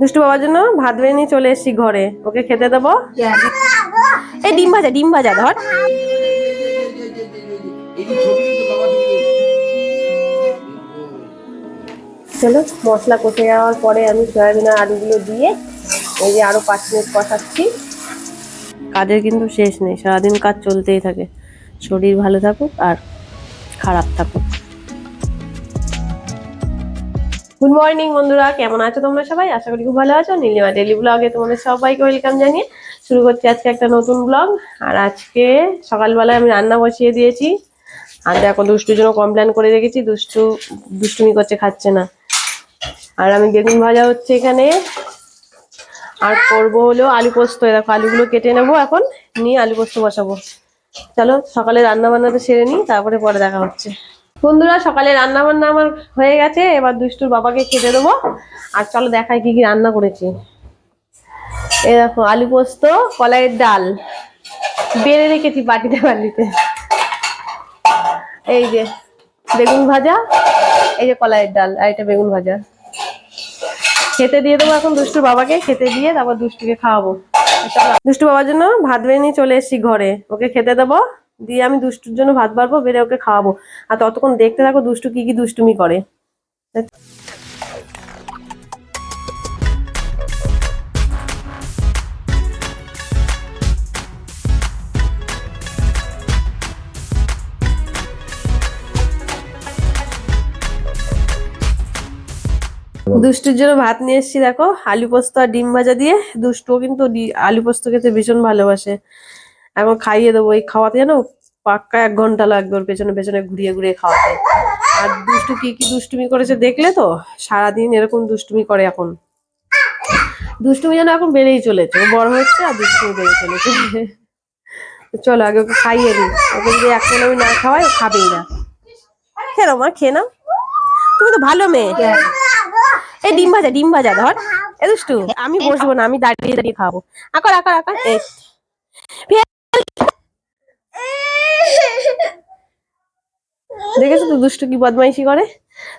দুষ্টু বাবার জন্য ভাত বেড়ে নিয়ে চলে এসেছি ঘরে। ওকে খেতে দেবো? এই ডিম ভাজা ডিম ভাজা, ধর। চলো, মশলা কষে যাওয়ার পরে আমি সয়াবিন আর আলুগুলো দিয়ে এই যে আরও পাঁচ মিনিট কষাচ্ছি। কাজের কিন্তু শেষ নেই, সারাদিন কাজ চলতেই থাকে। শরীর ভালো থাকুক আর খারাপ থাকুক। গুড মর্নিং বন্ধুরা। কেমন আছো তোমরা সবাই? আশা করি খুব ভালো আছো। নীলিমা ডেলি ব্লগে তোমাদের সবাইকে ওয়েলকাম জানিয়ে শুরু করছি আজকে একটা নতুন ব্লগ আর আজকে সকালবেলায় আমি রান্না বসিয়ে দিয়েছি। আর দেখো দুষ্টুর জন্য কমপ্লেন করে রেখেছি। দুষ্টু, দুষ্টুমি করছে, খাচ্ছে না। আর আমি বেগুন ভাজা হচ্ছে এখানে। আর করব হলো আলু পোস্ত। দেখো, আলুগুলো কেটে নেব এখন। নিয়ে আলু পোস্ত বসাবো। চলো, সকালে রান্না বান্নাটা সেরে নিই, তারপরে পরে দেখা হচ্ছে। বন্ধুরা, সকালে রান্না বান্না আমার হয়ে গেছে। এবার দুষ্টুর বাবাকে খেতে দেবো। আর চলো দেখাই কি কি রান্না করেছি। এই দেখো, আলু পোস্ত, কলাইয়ের ডাল। বেড়ে রেখেছি বাটিতে বালিতে এই যে, বেগুন ভাজা, এই যে কলাইয়ের ডাল, আর এটা বেগুন ভাজা। খেতে দিয়ে দেবো এখন দুষ্টুর বাবাকে, খেতে দিয়ে তারপর দুষ্টুকে খাওয়াবো। দুষ্টু বাবার জন্য ভাত বেড়ে নিয়ে চলে এসেছি ঘরে। ওকে খেতে দেবো। দিয়ে আমি দুষ্টুর জন্য ভাত বাড়বো, বেড়ে ওকে খাওয়াবো। আর ততক্ষণ দেখতে থাকো দুষ্টু কি কি দুষ্টুমি করে। দুষ্টুর জন্য ভাত নিয়ে এসেছি, দেখো, আলু পোস্ত আর ডিম ভাজা দিয়ে। দুষ্টুও কিন্তু আলু পোস্ত খেতে ভীষণ ভালোবাসে। এখন খাইয়ে দেবো, এই খাওয়াতে জানো? পাক্কা এক ঘণ্টা লাগবে ওর পেছনে পেছনে ঘুরিয়ে ঘুরিয়ে খাওয়াতে। আর দুষ্টু কি কি দুষ্টুমি করেছে দেখলে তো? সারাদিন এরকম দুষ্টুমি করে এখন। দুষ্টুমি যেন এখন বেড়েই চলেছে। বড় হচ্ছে আর দুষ্টুমি বেড়ে চলেছে। চলো, আগে ওকে খাইয়ে দিই। ওকে যদি এখন আমি না খাওয়াই খাবেই না। খেলো মা, খেয়ে নাও। তুমি তো ভালো মেয়ে। এই ডিম ভাজা ডিম ভাজা ধর। এ দুষ্টু, আমি বসবো না, আমি দাঁড়িয়ে দাঁড়িয়ে খাব। আকার আকার ফেল। দেখেছ তো দুষ্টু কি বদমাইশি করে?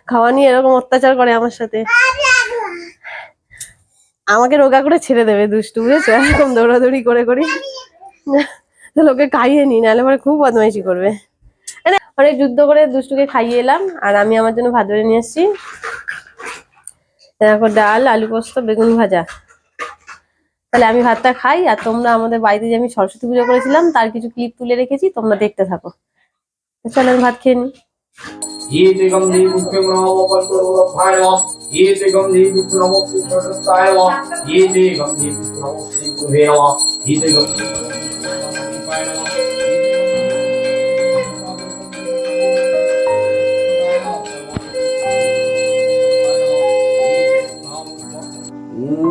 খাওয়া নিয়ে এরকম অত্যাচার করে আমার সাথে। আমাকে রোগা করে ছেড়ে দেবে দুষ্টু, বুঝেছ? এরকম দৌড়াদৌড়ি করে করি। লোকে খাইয়ে নি, নাহলে পরে খুব বদমাইশি করবে। অনেক যুদ্ধ করে দুষ্টুকে খাইয়ে এলাম, আর আমি আমার জন্য ভাত বেড়ে নিয়ে এসেছি। দেখো ডাল, আলু পোস্ত, বেগুন ভাজা। তাহলে আমি ভাতটা খাই আর তোমরা আমাদের বাড়িতে যে আমি সরস্বতী পুজো করেছিলাম তার কিছু ক্লিপ তুলে রেখেছি তোমরা দেখতে থাকো তো চলো আমি ভাত খেয়ে নিই ये गंधी मुख्यम नमो पल्लवाय नमः ये गंधी मुख्य नमो कृष्णताय नमः ये गंधी मुख्य नमो श्री गुरुवे नमः ये गंधी ओम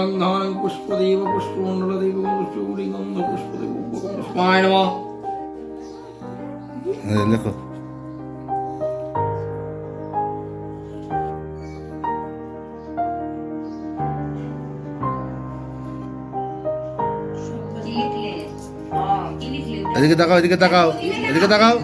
গন্ধহনং পুষ্পদেব পুষ্পমণ্ডলদেব পুষ্পগুলি গন্ধ পুষ্পদেব পুষ্পায় নম লেখো এদিকে তাকাও এদিকে তাকাও এদিকে তাকাও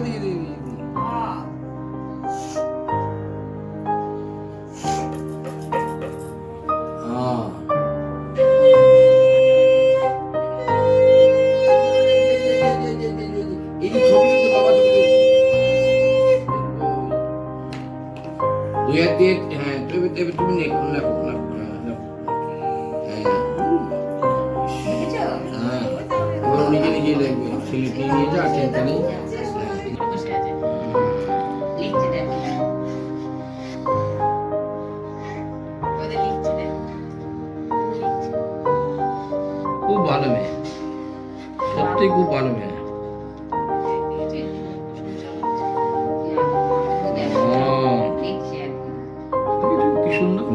নিজে নিজে স্লিপ নিয়ে নিয়ে যা চিন্তা নেই। খুব ভালো মেয়ে। সত্যি খুব ভালো মেয়ে। কি সুন্দর।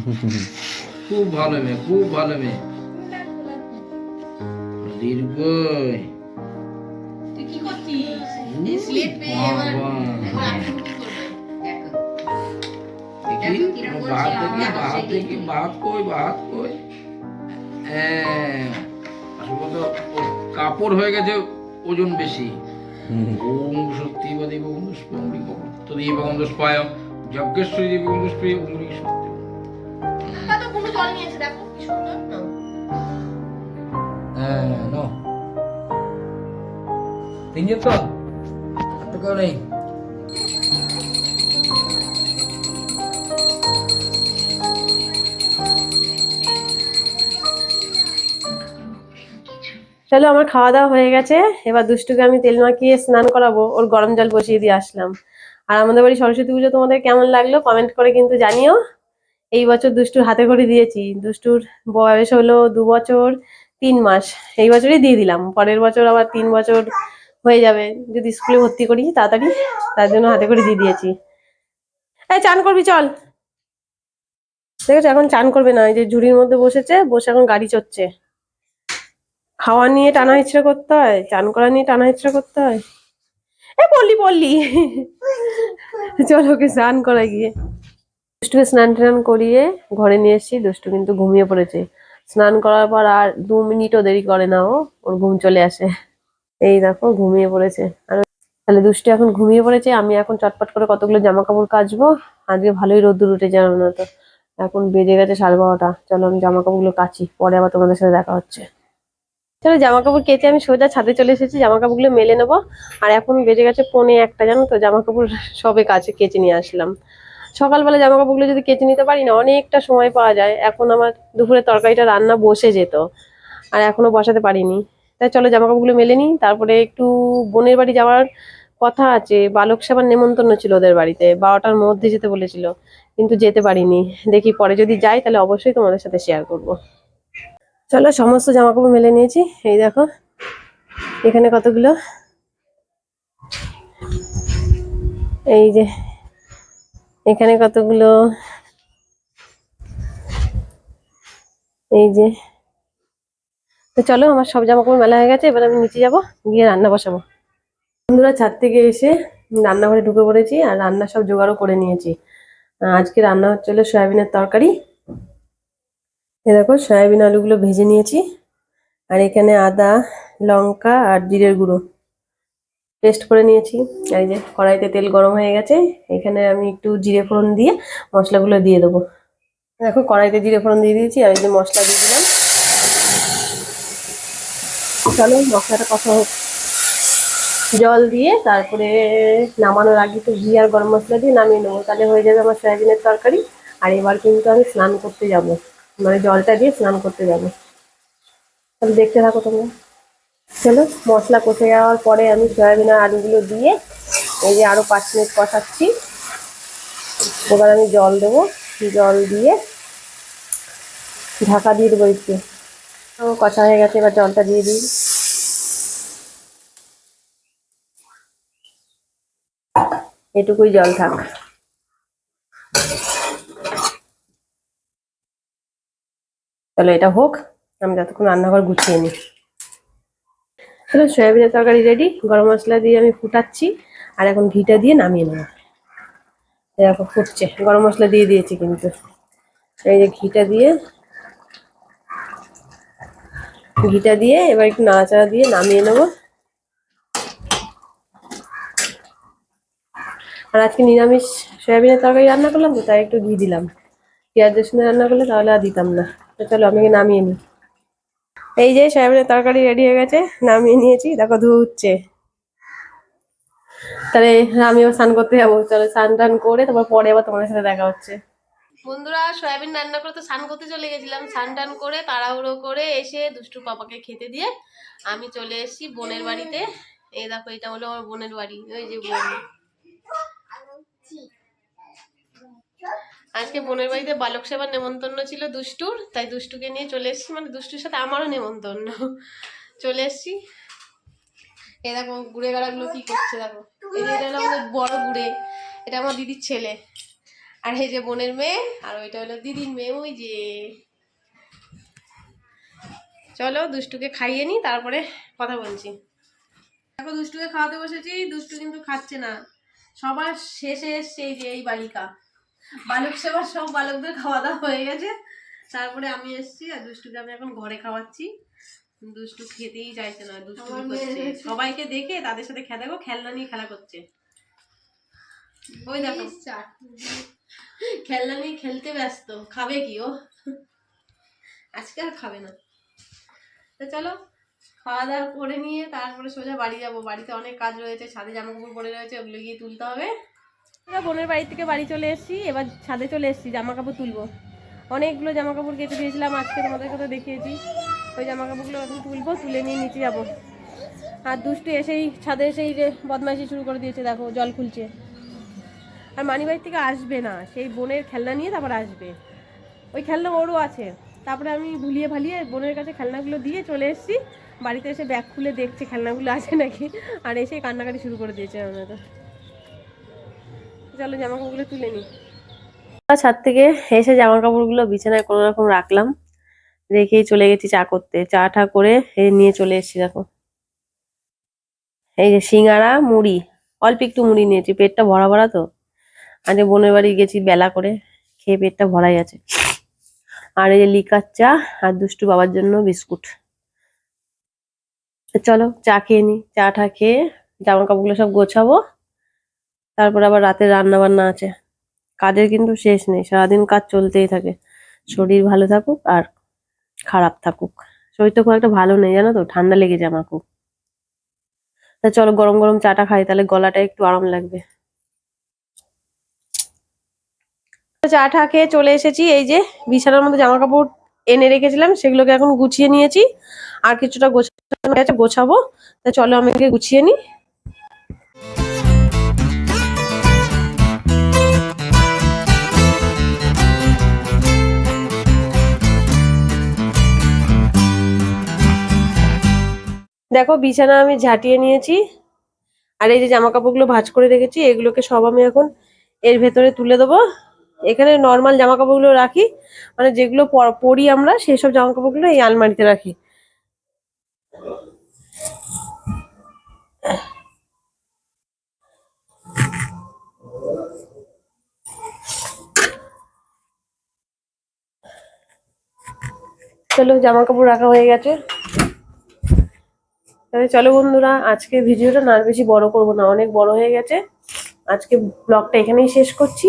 খুব ভালো মেয়ে খুব ভালো মেয়ে। দেখো। দেখি বাহাত কই হ্যাঁ কাপড় হয়ে গেছে ওজন বেশি। ওম সত্যি বা দেব বন্ধু স্পন্ডি তো দিয়ে বন্ধু স্পায় যজ্ঞেশ্বরী দেবী বন্ধু স্প্রে উমরি সত্যি। কত কোনো জল নিয়েছে দেখো কি সুন্দর। হ্যাঁ নো তিনজন তো আর তো কেউ নেই। চলো আমার খাওয়া দাওয়া হয়ে গেছে। এবার দুষ্টুকে আমি তেল মাখিয়ে স্নান করাবো। ওর গরম জল বসিয়ে দিয়ে আসলাম। আর আমাদের বাড়ি সরস্বতী পুজো তোমাদের কেমন লাগল কমেন্ট করে কিন্তু জানিও। এই বছর দুষ্টুর হাতে করে দিয়েছি। দুষ্টুর বয়স হলো দু বছর তিন মাস। এই বছরই দিয়ে দিলাম। পরের বছর আবার তিন বছর হয়ে যাবে। যদি স্কুলে ভর্তি করি তাড়াতাড়ি তার জন্য হাতে করে দিয়ে দিয়েছি। এই চান করবি, চল। দেখেছ, এখন চান করবে না। এই যে ঝুড়ির মধ্যে বসেছে, বসে এখন গাড়ি চড়ছে। খাওয়া নিয়ে টানা ইচ্ছা করতে হয়, চান করা নিয়ে টানা ইচ্ছা করতে হয়। এ পড়লি পড়লি চল ওকে স্নান করা গিয়ে। দুষ্টুকে স্নান টান করিয়ে ঘরে নিয়ে এসেছি। দুষ্টু কিন্তু ঘুমিয়ে পড়েছে। স্নান করার পর আর দু মিনিটও দেরি করে না ও। ওর ঘুম চলে আসে। এই দেখো, ঘুমিয়ে পড়েছে। আর তাহলে দুষ্টু এখন ঘুমিয়ে পড়েছে। আমি এখন চটপট করে কতগুলো জামা কাপড় কাচবো। আজকে ভালোই রোদ্দুর উঠে যাবে না তো। এখন বেজে গেছে সাড়ে বারোটা। চলো আমি জামা কাপড়গুলো কাচি। পরে আবার তোমাদের সাথে দেখা হচ্ছে। চলো জামা কাপড় কেচে আমি সোজা ছাদে চলে এসেছি। জামা কাপড়গুলো মেলে নেব। আর এখন বেজে গেছে পৌনে একটা, জানো তো? জামা কাপড় সবে কাছে কেচে নিয়ে আসলাম। সকালবেলা জামা কাপড়গুলো যদি কেচে নিতে পারি না, অনেকটা সময় পাওয়া যায়। এখন আমার দুপুরে তরকারিটা রান্না বসে যেত, আর এখনও বসাতে পারিনি। তাই চলো জামা কাপড়গুলো মেলে নিই। তারপরে একটু বোনের বাড়ি যাওয়ার কথা আছে, বালক সেবার নেমন্তন্ন ছিল ওদের বাড়িতে, বারোটার মধ্যে যেতে বলেছিল, কিন্তু যেতে পারিনি। দেখি পরে যদি যাই, তাহলে অবশ্যই তোমাদের সাথে শেয়ার করব। চলো সমস্ত জামা কাপড় মেলে নিয়েছি। এই দেখো, এখানে কতগুলো? এই যে এখানে কতগুলো? এই যে। তো চলো, আমার সব জামা কাপড় মেলা হয়ে গেছে, এবার আমি নিচে যাব, গিয়ে রান্না বসাবো। বন্ধুরা, ছাদ থেকে এসে রান্নাঘরে ঢুকে পড়েছি আর রান্না সব জোগাড়ও করে নিয়েছি। আজকে রান্না হচ্ছিল সয়াবিনের তরকারি। এ দেখো, সয়াবিন আলুগুলো ভেজে নিয়েছি। আর এখানে আদা, লঙ্কা আর জিরের গুঁড়ো। পেস্ট করে নিয়েছি। এই যে কড়াইতে তেল গরম হয়ে গেছে। এখানে আমি একটু জিরে ফোড়ন দিয়ে মশলাগুলো দিয়ে দেবো। দেখো, কড়াইতে জিরে ফোড়ন দিয়ে দিয়েছি, আর এই যে মশলা দিয়ে দিলাম। চলো, মশলাটা কষা হোক। জল দিয়ে তারপরে নামানোর আগে একটু ঘি আর গরম মশলা দিয়ে নামিয়ে নেব। তাহলে হয়ে যাবে আমার সয়াবিনের তরকারি। আর এবার কিন্তু আমি স্নান করতে যাব। মানে জলটা দিয়ে স্নান করতে যাব। তাহলে দেখতে থাকো তোমরা। চলো, মশলা কষে যাওয়ার পরে আমি সয়াবিন আর আলুগুলো দিয়ে এই যে আরও পাঁচ মিনিট কষাচ্ছি। এবার আমি জল দেবো, জল দিয়ে ঢাকা দিয়ে দেবো একটু। কষা হয়ে গেছে, এবার জলটা দিয়ে দিই। এটুকুই জল থাক। চলো এটা হোক, আমি যতক্ষণ রান্নাঘর গুছিয়ে নিই। চলো, সয়াবিনের তরকারি রেডি গরম মশলা দিয়ে আমি ফুটাচ্ছি, আর এখন ঘিটা দিয়ে নামিয়ে নেব। এরকম ফুটছে। গরম মশলা দিয়ে দিয়েছি কিন্তু। এই যে ঘিটা দিয়ে ঘিটা দিয়ে এবার একটু নাড়াচাড়া দিয়ে নামিয়ে নেব। আর আজকে নিরামিষ সয়াবিনের তরকারি রান্না করলাম তো, তাই একটু ঘি দিলাম। পেঁয়াজ রসুন রান্না করলে তাহলে আর দিতাম না। চলো, আমি নামিয়ে নিই। এই যে সয়াবিনের তরকারি রেডি হয়ে গেছে, নামিয়ে নিয়েছি। দেখো উঠছে। তাহলে আমিও স্নান করতে যাব। চলো স্নান টান করে তারপর পরে আবার তোমাদের সাথে দেখা হচ্ছে। বন্ধুরা, সয়াবিন রান্না করে তো স্নান করতে চলে গেছিলাম। স্নান টান করে তাড়াহুড়ো করে এসে দুষ্টু পাপাকে খেতে দিয়ে আমি চলে এসেছি বোনের বাড়িতে। এই দেখো, এটা হলো আমার বোনের বাড়ি। ওই যে বোন। আজকে বোনের বাড়িতে বালক সেবার নেমন্তন্ন ছিল দুষ্টুর, তাই দুষ্টুকে নিয়ে চলে এসেছি। মানে দুষ্টুর সাথে আমারও নেমন্তন্ন। চলে এসেছি। এ দেখো, গুড়ে গাড়াগুলো কি করছে দেখো। এটা হলো আমাদের বড় গুড়ে, এটা আমার দিদির ছেলে। আর এই যে বোনের মেয়ে, আর ওইটা হলো দিদির মেয়ে, ওই যে। চলো, দুষ্টুকে খাইয়ে নি, তারপরে কথা বলছি। দেখো, দুষ্টুকে খাওয়াতে বসেছি, দুষ্টু কিন্তু খাচ্ছে না। সবার শেষে এসছে এই যে এই বালিকা। বালক সেবার সব বালকদের খাওয়া দাওয়া হয়ে গেছে। তারপরে আমি এসেছি আর দুষ্টুকে আমি এখন ঘরে খাওয়াচ্ছি। দুষ্টু খেতেই চাইছে না দুষ্টু করছে। সবাইকে দেখে তাদের সাথে খেলা দেখো খেলনা নিয়ে খেলা করছে। ওই দেখো। খেলনা নিয়ে খেলতে ব্যস্ত খাবে কি ও? আজকে আর খাবে না। তো চলো খাওয়া দাওয়া করে নিয়ে তারপরে সোজা বাড়ি যাব। বাড়িতে অনেক কাজ রয়েছে ছাদে জামা কাপড় পড়ে রয়েছে ওগুলো গিয়ে তুলতে হবে। বোনের বাড়ি থেকে বাড়ি চলে এসেছি, এবার ছাদে চলে এসেছি জামা কাপড় তুলবো। অনেকগুলো জামা কাপড় কেটে দিয়েছিলাম, আজকে তোমাদেরকে তো দেখিয়েছি। ওই জামা কাপড়গুলো এখন তুলবো, তুলে নিয়ে নিচে যাব। আর দুষ্টু এসেই, ছাদে এসেই যে বদমাইশি শুরু করে দিয়েছে, দেখো, জল খুলছে। আর মানিবাড়ি থেকে আসবে না, সেই বোনের খেলনা নিয়ে তারপর আসবে। ওই খেলনা ওরও আছে। তারপরে আমি ভুলিয়ে ভালিয়ে বোনের কাছে খেলনাগুলো দিয়ে চলে এসেছি। বাড়িতে এসে ব্যাগ খুলে দেখছে খেলনাগুলো আছে নাকি, আর এসে কান্নাকাটি শুরু করে দিয়েছে আমরা তো চলো জামা কাপড়গুলো তুলে নিই। ছাদ থেকে এসে জামা কাপড়গুলো বিছানায় কোনো রকম রাখলাম। রেখেই চলে গেছি চা করতে। চা টা করে নিয়ে চলে এসেছি, দেখো। এই যে সিঙ্গারা, মুড়ি, অল্প একটু মুড়ি নিয়েছি। পেটটা ভরা ভরা তো। আজকে বোনের বাড়ি গেছি বেলা করে, খেয়ে পেটটা ভরাই আছে। আর এই যে লিকার চা আর দুষ্টু বাবার জন্য বিস্কুট। চলো চা খেয়ে নি। চা টা খেয়ে জামা কাপড়গুলো সব গোছাবো। তারপর আবার রাতে রান্না বান্না আছে। কাজের কিন্তু শেষ নেই, সারাদিন কাজ চলতেই থাকে। শরীর ভালো থাকুক আর খারাপ থাকুক। শরীর তো খুব একটা ভালো নেই, জানো তো? ঠান্ডা লেগেছে আমার খুব। তা চলো গরম গরম চাটা খাই, তাহলে গলাটা একটু আরাম লাগবে। চা টা খেয়ে চলে এসেছি, এই যে বিছানার মধ্যে জামা কাপড় এনে রেখেছিলাম, সেগুলোকে এখন গুছিয়ে নিয়েছি। আর কিছুটা গোছাবো। তা চলো আমি গুছিয়ে নিই। দেখো বিছানা আমি ঝাঁটিয়ে নিয়েছি, আর এই যে জামা কাপড়গুলো ভাঁজ করে রেখেছি, এগুলোকে সব আমি এখন এর ভেতরে তুলে দেবো। এখানে নর্মাল জামা কাপড়গুলো রাখি মানে যেগুলো পর- আমরা সেই সব জামা কাপড়গুলো এই আলমারিতে রাখি। চলো জামা কাপড় রাখা হয়ে গেছে। তাহলে চলো বন্ধুরা, আজকে ভিডিওটা না বেশি বড় করব না, অনেক বড় হয়ে গেছে। আজকে ব্লগটা এখানেই শেষ করছি।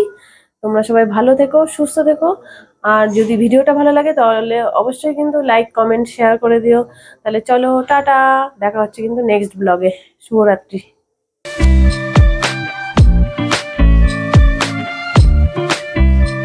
তোমরা সবাই ভালো থেকো, সুস্থ থেকো। আর যদি ভিডিওটা ভালো লাগে, তাহলে অবশ্যই কিন্তু লাইক কমেন্ট শেয়ার করে দিও। তাহলে চলো, টাটা। দেখা হচ্ছে কিন্তু নেক্সট ব্লগে শুভরাত্রি।